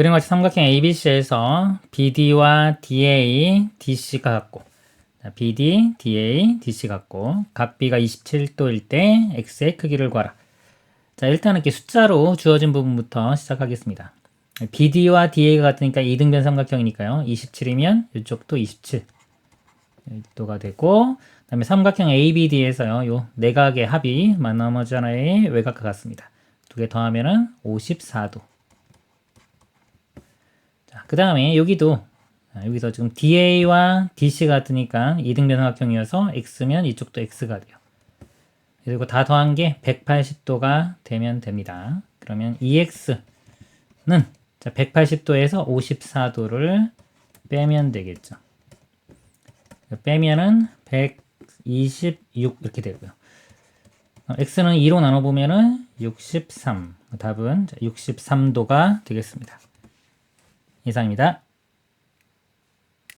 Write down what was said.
그림 같이 삼각형 ABC에서 BD와 DA, DC가 같고 자, BD, DA, DC 같고 각 B가 27도일 때 X의 크기를 구하라. 자 일단은 이렇게 숫자로 주어진 부분부터 시작하겠습니다. BD와 DA가 같으니까 이등변 삼각형이니까요. 27이면 이쪽도 27 도가 되고 그다음에 삼각형 ABD에서요. 요 내각의 합이 만 나머지 하나의 외곽과 같습니다. 두 개 더하면은 54도. 자, 그다음에 여기도 아, 여기서 지금 DA와 DC가 같으니까 이등변 삼각형이어서 X면 이쪽도 X가 돼요. 그리고 다 더한 게 180도가 되면 됩니다. 그러면 EX는 자, 180도에서 54도를 빼면 되겠죠. 빼면은 126 이렇게 되고요. 어, x는 2로 나눠보면은 63. 답은 63도가 되겠습니다. 이상입니다.